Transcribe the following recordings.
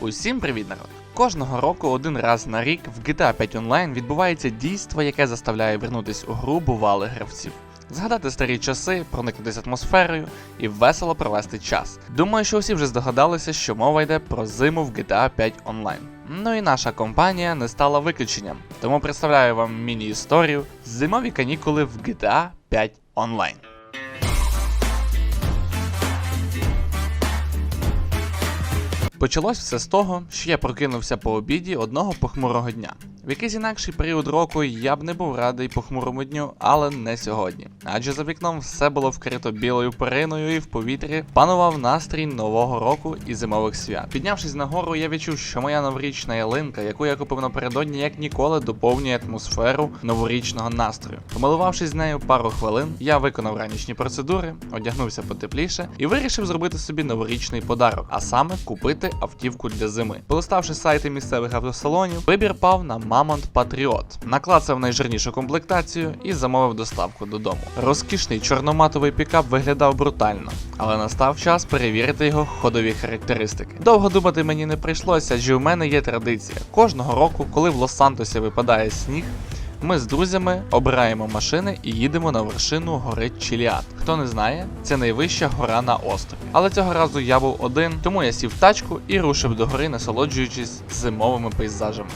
Усім привіт, народ! Кожного року один раз на рік в GTA 5 Online відбувається дійство, яке заставляє вернутись у гру бувалих гравців. Згадати старі часи, проникнутися атмосферою і весело провести час. Думаю, що усі вже здогадалися, що мова йде про зиму в GTA 5 Online. Ну і наша компанія не стала виключенням, тому представляю вам міні-історію Зимові канікули в GTA 5 Online. Почалось все з того, що я прокинувся по обіді одного похмурого дня. В якийсь інакший період року я б не був радий похмурому дню, але не сьогодні. Адже за вікном все було вкрито білою периною і в повітрі панував настрій нового року і зимових свят. Піднявшись нагору, я відчув, що моя новорічна ялинка, яку я купив напередодні, як ніколи доповнює атмосферу новорічного настрою. Помилувавшись з нею пару хвилин, я виконав ранішні процедури, одягнувся потепліше і вирішив зробити собі новорічний подарок, а саме купити автівку для зими. Полиставши сайти місцевих автосалонів, вибір пав на Mamont Patriot. Наклацав найжирнішу комплектацію і замовив доставку додому. Розкішний чорноматовий пікап виглядав брутально, але настав час перевірити його ходові характеристики. Довго думати мені не прийшлося, адже у мене є традиція. Кожного року, коли в Лос-Сантосі випадає сніг, ми з друзями обираємо машини і їдемо на вершину гори Чіліат. Хто не знає, це найвища гора на острові. Але цього разу я був один, тому я сів в тачку і рушив до гори, насолоджуючись зимовими пейзажами.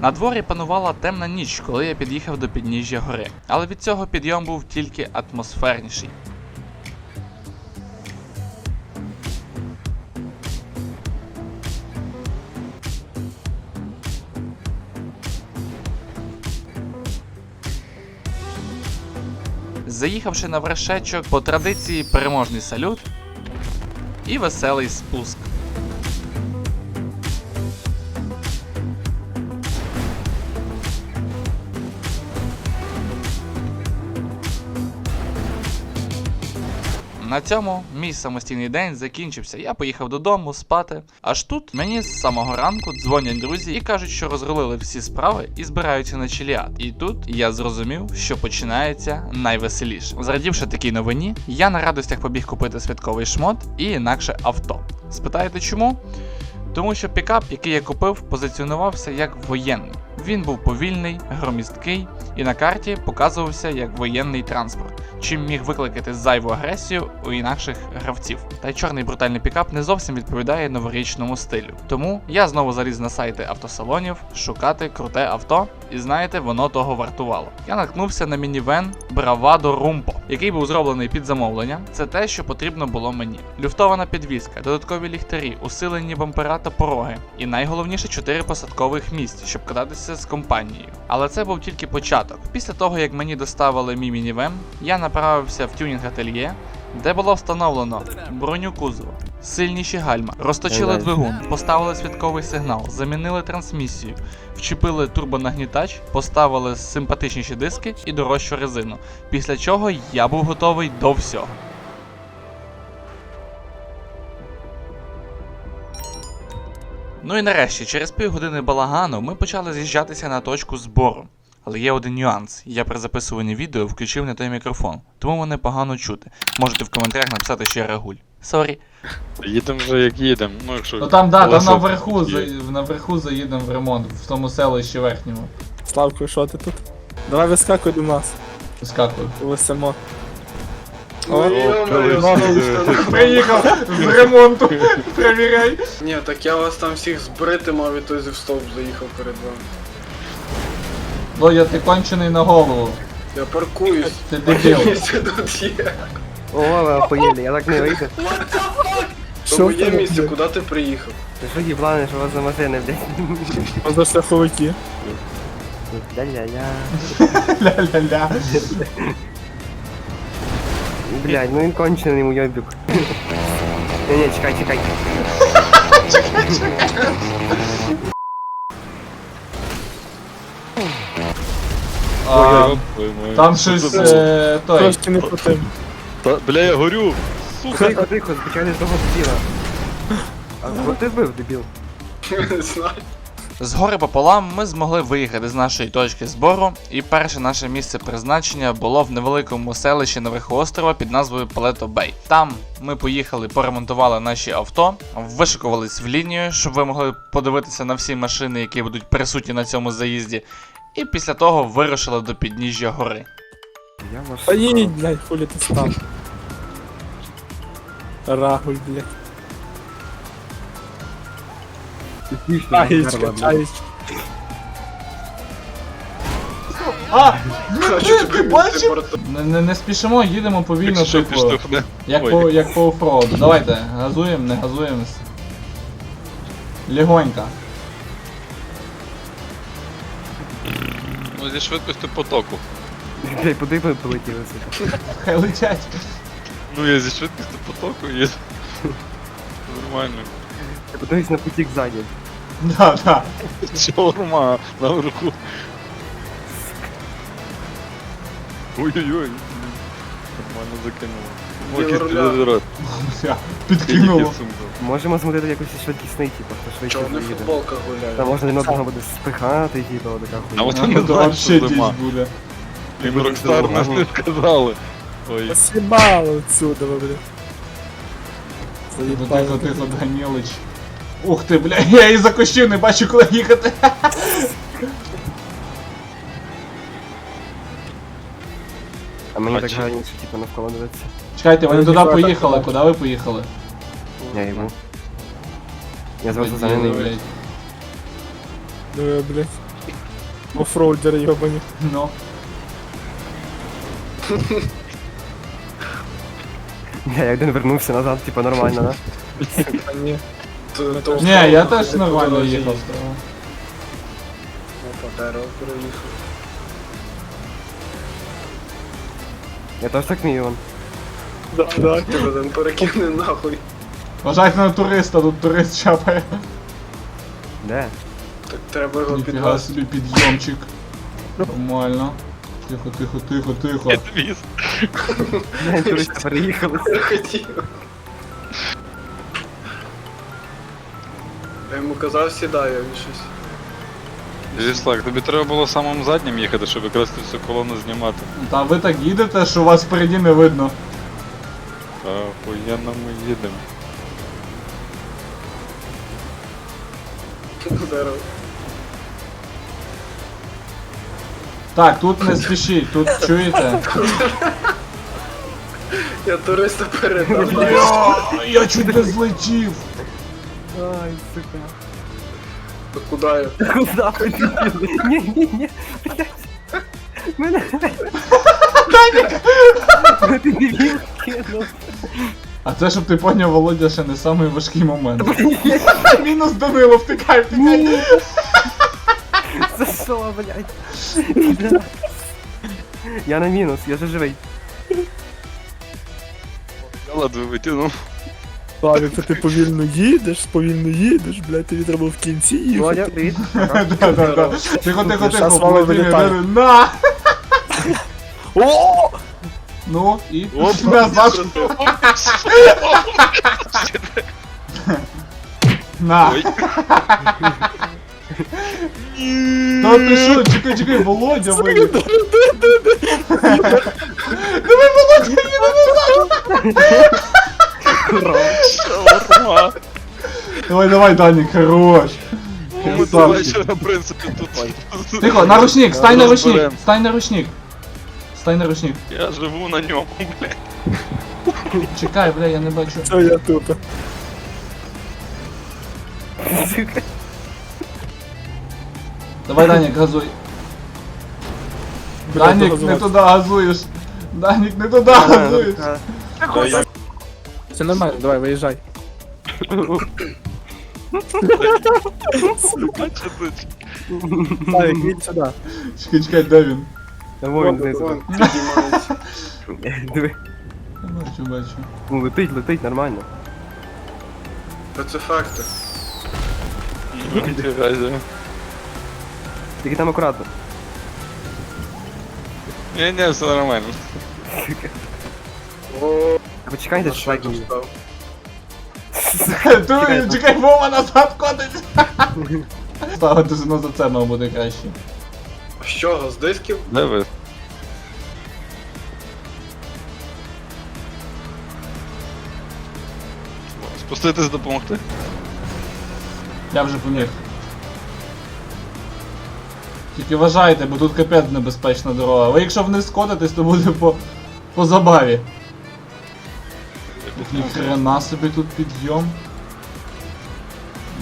На дворі панувала темна ніч, коли я під'їхав до підніжжя гори, але від цього підйом був тільки атмосферніший. Заїхавши на вершечок, по традиції переможний салют і веселий спуск. На цьому мій самостійний день закінчився. Я поїхав додому спати. Аж тут мені з самого ранку дзвонять друзі і кажуть, що розрулили всі справи і збираються на чиліат. І тут я зрозумів, що починається найвеселіше. Зрадівши такій новині, я на радостях побіг купити святковий шмот і інакше авто. Спитаєте чому? Тому що пікап, який я купив, позиціонувався як воєнний. Він був повільний, громісткий і на карті показувався як воєнний транспорт, чим міг викликати зайву агресію у інакших гравців. Та й чорний брутальний пікап не зовсім відповідає новорічному стилю. Тому я знову заліз на сайти автосалонів шукати круте авто, і знаєте, воно того вартувало. Я наткнувся на мінівен Bravado Rumpo, який був зроблений під замовлення. Це те, що потрібно було мені. Люфтована підвізка, додаткові ліхтарі, усилені бампера та пороги, і найголовніше 4 посадкових місць, щоб кататися з компанією. Але це був тільки початок. Після того, як мені доставили мій мінівен, я направився в тюнінг ательє, де було встановлено броню кузова, сильніші гальма, розточили двигун, поставили святковий сигнал, замінили трансмісію, вчепили турбонагнітач, поставили симпатичніші диски і дорожчу резину. Після чого я був готовий до всього. Ну і нарешті, через півгодини балагану, ми почали з'їжджатися на точку збору. Але є один нюанс. Я при записуванні відео включив не той мікрофон, тому мене погано чути. Можете в коментарях написати, що я регуль. Сорі. Їдемо вже як їдемо. Ну якщо. Ну там, да, там наверху, є. за, наверху заїдемо в ремонт, в тому селищі верхньому. Славко, що ти тут? Давай вискакуй до нас. Скакую. Висимо. Приїхав з ремонту, перевіряй. Ні, так я вас там всіх збрити мав і той зі в стовп заїхав перед вами. Володя, ти кончений на голову. Я паркуюсь. Ти дебіл. Місце тут є. О, ви охуєли, я так не вийду. Тому в є тебе місце, куди ти приїхав. Ти що їблани, що у вас за машини, блядь? Позашляховики. Ля-ля-ля. Ля-ля-ля. Блядь, ну він кончений уйобік. Ні, ні, чекай, чекай. А, Ой, ой, Там що щось е, той. Трошки не по тим. Та, бля, я горю! Сука! Тихо, тихо, звичайно, з того дебіла. А кого ти вбив, дебіл? Не знаю. З гори пополам ми змогли виїхати з нашої точки збору, і перше наше місце призначення було в невеликому селищі наверху острова під назвою Палето Бей. Там ми поїхали, поремонтували наші авто, вишикувались в лінію, щоб ви могли подивитися на всі машини, які будуть присутні на цьому заїзді. І після того вирушили до підніжжя гори. Я ваш... Та блядь, хулі ти став. Рагуль, блядь. Аєчка, аєчка. А! А Ти, ти бачив? Не, не, не спішимо, їдемо повільно, Якщо типу, підштовхне. як Ой. по, як по офроуду. Давайте, газуємо, не газуємо. Легонько. Ну зі швидкістю потоку. Блядь, куди ви полетіли сука? Хай летять. Ну я зі швидкістю потоку їду. Нормально. Я подивись на потік ззаді. Да, да. Шаурма наверху. Ой-ой-ой. Нормально закинуло. Якийсь руля. підозрот. Бля, Підкинуло. Можемо змотити якось швидкісний, типу, хто швидше Чого не поїде. футболка Та гуляє? можна один одного буде спихати, типу, така А хуйня. от Ну, знаю, вообще зима. дичь буде. Їм Рокстар нас не сказали. Ой. Посібало отсюда, ви, блядь. Заїбали. тихо, тихо, Данілич. Ух ти, бля, я і за кущів не бачу, коли їхати. А мені А так чи- гарніше, типу, навколо дивитися. Чекайте, вони Вони туди поїхали, так куди ви поїхали? Я йому. Я зразу за Дебіли, ним. блядь. Диви, блядь. Офроудери йобані. Ну. Я один вернувся назад, типу, нормально, да? А ні. То Ні, я теж нормально їхав. Опа, дерево переїхав. Я теж так вмію, вон. Да, да. Ти один перекине нахуй. Вважайте на туриста, тут турист чапає. Де? Так треба його Ніфіга підвести. собі підйомчик. Нормально. Тихо, тихо, тихо, тихо. Підвіз. Де туристи переїхали? Хотів. Йому казав, сідай, а він щось. Віслак, тобі треба було самим заднім їхати, щоб якраз цю всю колону знімати. Та ви так їдете, що вас впереді не видно. Та охуєнно ми їдемо. Дерево. Так, тут не спішіть, тут чуєте? Я туриста передав. Я, я чуть не злетів. Ай, сука. То Куди я? Куда? Ні, ні, ні. Блядь. Мене... Данік! Ти дебіл кинув. А це, щоб ти поняв, Володя, ще не самий важкий момент. Мінус Данило, втикай, втикай. За що, блядь? Я на мінус, я же живий. Я ледве витягнув. Славік, то ти повільно їдеш, повільно їдеш, блядь, тобі треба в кінці Володя, їхати. привіт. Да-да-да. Тихо, тихо, Щас тихо, вилітає. на! О! Ну, і назад. На. Ой. Та ти що, чекай, чекай, Володя виліз. Давай, Володя, їде назад. Шаурма. Давай, давай, Данік, хорош. Ми принципі, тут. Тихо, на ручник, стань на ручник, Розберем. стань на. Стань на. Я живу на ньому, блядь. Чекай, бля, я не бачу. Що я тут? Давай, Данік, газуй. Данік, не туди газуєш. Данік, не туди газуєш. Все нормально, давай, виїжджай. Бачите, Славік, їдь сюди. Чекай, чекай, де він? Давай. Вон. Диви. Я бачу, бачу. Ну, летить, летить, нормально. Та це факти. Ніфіга себе. Тільки там акуратно. Ні, ні, все нормально. О, Почекайте, що що так став? Ти чекай, Вова назад котить! Ставити зерно за це мав буде краще. Чого? З дисків? Де ви? Спуститись допомогти? Я вже поміг. Тільки вважайте, бо тут капець небезпечна дорога. Ви якщо вниз сходитесь, то буде по, по забаві. Ніхрена собі тут підйом.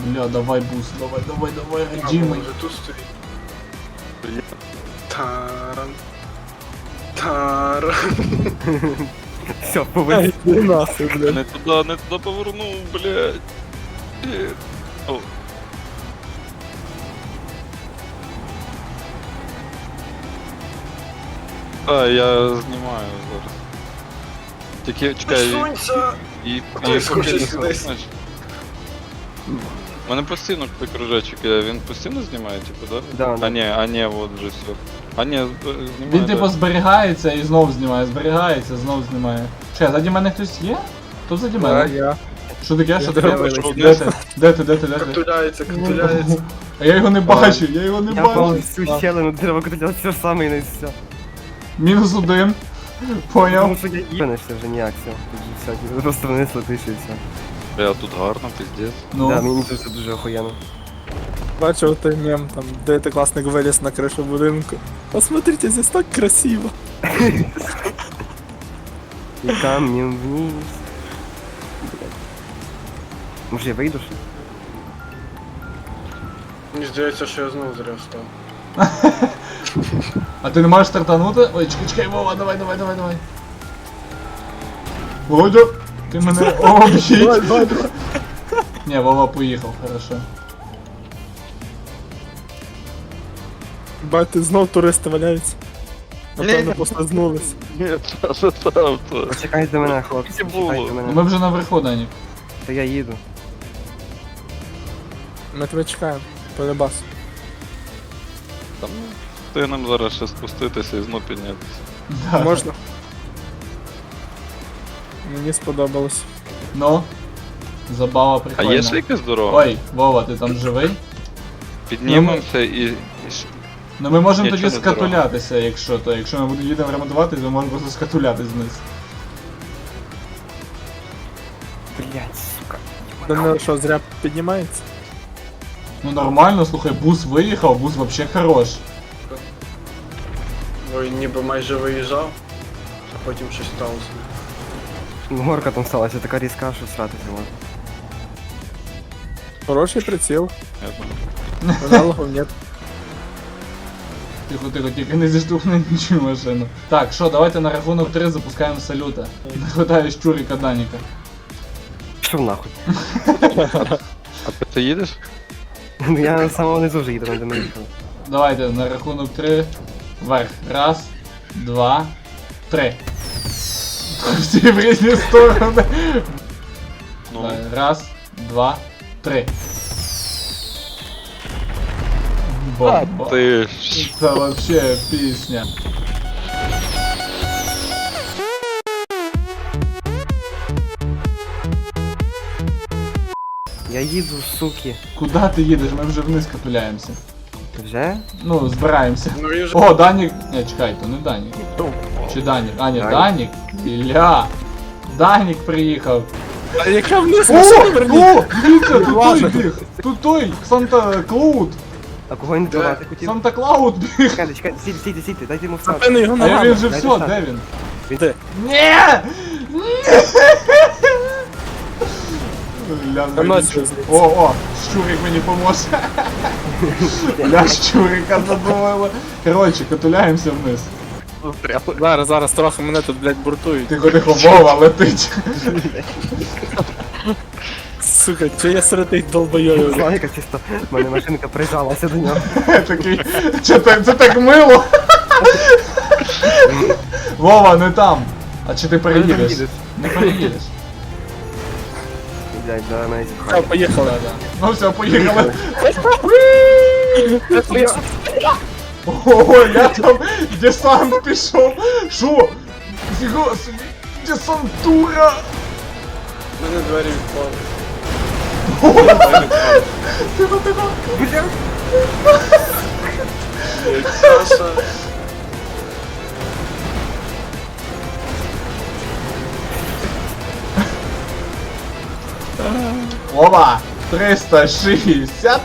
Бля, давай бус, давай, давай, давай, А, Джимми. може тут стоїть. Таран. Таран. Все, повинен. Не туди, не туди повернув, блядь. О. А, я знімаю зараз. Тільки чекай, Сонця! і, і, поки не знаєш. У мене постійно той кружечок, він постійно знімає, типу, да? Да, да. А ні, а ні, от вже все. А ні, з- знімає. Він да. типу зберігається і знов знімає, зберігається, знов знімає. Чекай, заді мене хтось є? Тут заді Да, мене. я. Що таке? Що Я таке? Де ти? Де ти? Де ти? Де ти? Катуляється, катуляється. А я його не бачу, я його не Я бачу. повністю щелину, треба крутити все саме і не все. Мінус один. Поняв. Тому що я їбанешся вже ніяк все. Тут все, просто вниз летиш і все. Бля, тут гарно, пиздец. Ну, Да, мені дуже дуже охуєнно. Бачив той мем, там дев'ятикласник виліз на кришу будинку. Посмотрите, здесь так красиво. І камнем вниз. Блядь. Може я вийду ще? Мені здається, що я знову зря встав. а ти не можеш стартанути? Ой, чекай, чекай, Вова, давай, давай, давай, давай. Володя, ти мене об'їдь. Ні, Вова поїхав, хорошо. Бать, знов туристи валяються. Напевно, послизнулись. Ні, та що там то? Почекайте мене, хлопці, Не було. почекайте Ми мене. вже наверху. Та я їду. Ми тебе чекаємо. Полюбас. Там встигнемо зараз ще спуститися і знов піднятися. Да. Можна? Мені сподобалось. Ну, забава А прикольна. є ще якась дорога? Ой, Вова, ти там живий? Піднімемося і. і ш- Ну ми можемо Нічого тоді не дорога. скатулятися, якщо то. Якщо ми будемо їдемо ремонтувати, то можемо просто скатулятись вниз. Блять, сука. Данило що, зря піднімається? Ну нормально, слухай, бус виїхав, бус вообще хорош. Ой, ніби майже виїжджав, а потім щось сталося. Ну, Горка там сталася, така різка, що сратися можна. Хороший приціл. Аналогов нет. Тихо, тихо, тільки не зіштовхни нічу машину. Так, що, давайте на рахунок 3 запускаємо салюта. Не хватає щурика Даніка. Пішов нахуй. А ти, ти їдеш? Ну я на самого низу вже їду, де ми їхали. Давайте на рахунок 3. Вверх. Раз, два, три. Всі в різні сторони. Ну, Давай, Раз, два, три. Бомба. ти ж. Це вообще пісня. Я їду, суки. Куди ти їдеш? Ми вже вниз катуляємося. Вже? Ну, збираємося. Ну він же О, Данік. Не, чекай, то не Данік. Чи Данік? А, ні, Данік. Ілля. Данік приїхав. А яка вниз О, машина верніть? о, дивіться, тут той Ладно. біг. Тут той, Санта Клауд. А кого він вбивати хотів? Санта Клауд біг. Чекайте, чекайте, стійте, стійте, стійте, дайте йому встати. Напевно, його А я ногами. він же дайте все, встати. де він? Де? Ні! Ля, Ну, звідси. О, о, щурик мені поможе. Ля щурика задумала. Коротше, катуляємося вниз. Зараз, зараз трохи мене тут, блядь, буртують. Тихо, тихо, Вова летить. Сука, чи я серед тих долбойовів? Славіка чисто, в мене машинка прижалася до нього. Такий, це так, це так мило. Вова, не там. А чи ти переїдеш? Не переїдеш. Блять, да, мене Все, зіпхає. поїхали. Ну все, поїхали. Ого, я там десант пішов. Шо? Фіга собі, десантура. в мене двері відпали. Саша. Опа! 360.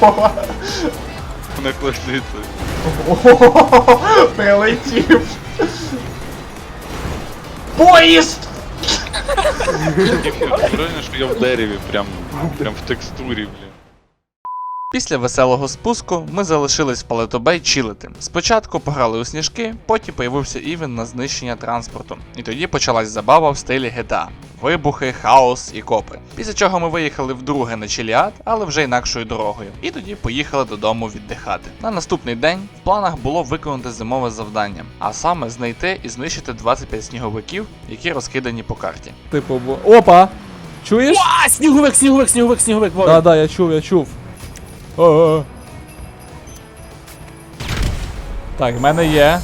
Опа. Не класниці. Ого, Прилетів. Поїзд! Правильно, що я в дереві, прям, прям в текстурі, блін. Після веселого спуску ми залишились в Палетобей чилити. Спочатку пограли у сніжки, потім появився івент на знищення транспорту. І тоді почалась забава в стилі GTA. Вибухи, хаос і копи. Після чого ми виїхали вдруге на Чиліад, але вже інакшою дорогою. І тоді поїхали додому віддихати. На наступний день в планах було виконати зимове завдання, а саме знайти і знищити 25 сніговиків, які розкидані по карті. Типу, бо- опа! Чуєш? А, сніговик, сніговик, сніговик, сніговик, Да, да, я чув, я чув. О-о-о. Так, в мене є.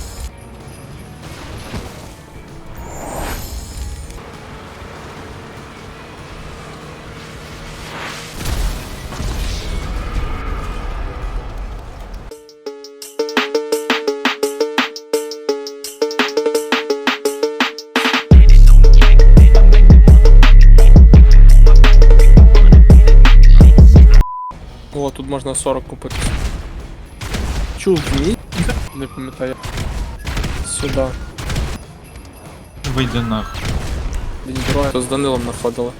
40 купити. Чув ні? Не пам'ятаю. Сюди. Вийди нахуй. День героя. То з Данилом знаходили.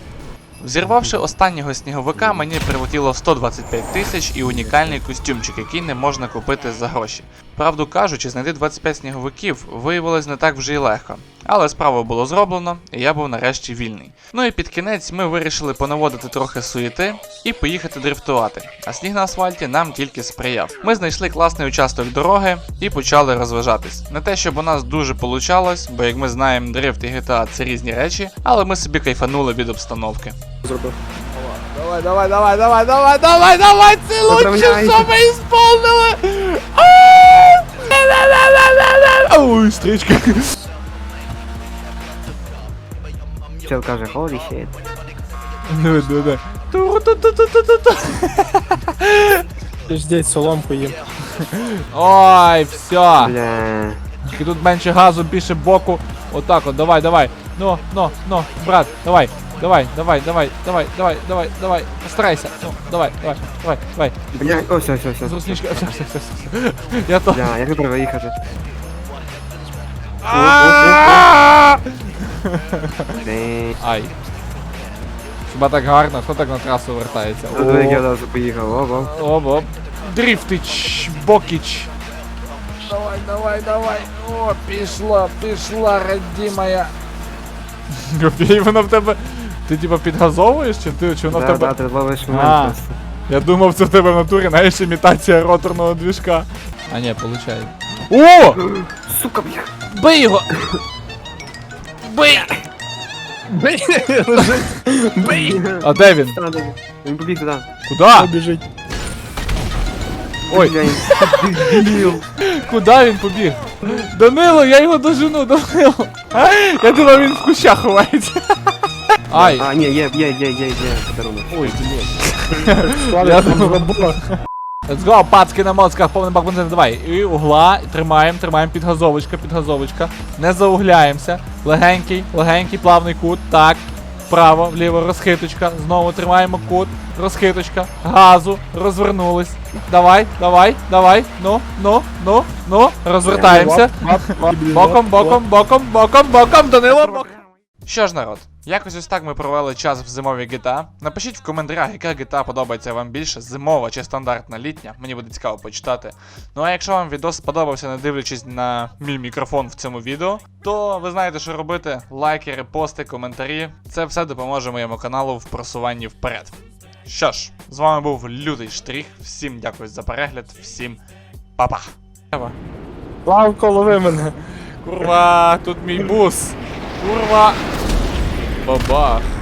Взірвавши останнього сніговика, мені прилетіло 125 тисяч і унікальний костюмчик, який не можна купити за гроші. Правду кажучи, знайти 25 сніговиків виявилось не так вже й легко. Але справа було зроблено, і я був нарешті вільний. Ну і під кінець ми вирішили понаводити трохи суєти і поїхати дрифтувати. А сніг на асфальті нам тільки сприяв. Ми знайшли класний участок дороги і почали розважатись. Не те, щоб у нас дуже получалось, бо як ми знаємо, дрифт і GTA це різні речі, але ми собі кайфанули від обстановки. Зробив. Давай, давай, давай, давай, давай, давай, давай, це лучше, Поправляйте. що ми ісполнили! Ой, стрічка. Чел каже, holy shit. Ну, ну, ну. Ту-ру-ту-ту-ту-ту-ту. Ждіть, соломку їм. Ой, все. Бля. Тільки тут менше газу, більше боку. Отак от, давай, давай. Ну, ну, ну, брат, давай. Давай, давай, давай, давай, давай, давай, давай. Постарайся. Ну, давай, давай, давай, давай. Бля, о, все, все, все. З русничка. Все, все, все, все. Я то. Бля, як треба виїхати? Ей, Ай. Хіба так гарно, хто так на трасу вертається? ну диви, як я одразу поїхав, оба. Оп, оп. Дрифтич, бокіч. Давай, давай, давай. О, пішла, пішла, родимая. Копій, вона в тебе. Ти типа підгазовуєш, чи ти чи вона в Да, тебе. да, ти ловиш А. момент просто. Я думав, це в тебе в натурі, знаєш, імітація роторного двіжка. А ні, получає. О! Сука, бля. Бий його! Бий! Бий! Бий! А де він? Та, де? Він побіг туди. Куда? Біжить. Ой, Бля, він дебіл. куди він побіг? Данило, я його дожену, Данило! Я думав, він в кущах ховається. Ай! А, ні, є, є, є, є, є, подарунок. Ой. Я думав, Let's go, пацки на моцках, повний бак бензину, давай. І угла, тримаємо, тримаємо, підгазовочка, підгазовочка. Не заугляємося. Легенький, легенький, плавний кут. Так. Вправо, вліво, розхиточка. Знову тримаємо кут, розхиточка, газу, розвернулись. Давай, давай, давай. Ну, ну, ну, ну. Розвертаємося. Боком, боком, боком, боком, боком, Данило, боком. Що ж, народ, якось ось так ми провели час в зимовій GTA. Напишіть в коментарях, яка GTA подобається вам більше, зимова чи стандартна літня. Мені буде цікаво почитати. Ну а якщо вам відос сподобався, не дивлячись на мій мікрофон в цьому відео, то ви знаєте, що робити. Лайки, репости, коментарі. Це все допоможе моєму каналу в просуванні вперед. Що ж, з вами був Лютий Штрих. Всім дякую за перегляд, всім па-па. Славко, лови мене. Курва, тут мій бус. Курва. Бабах.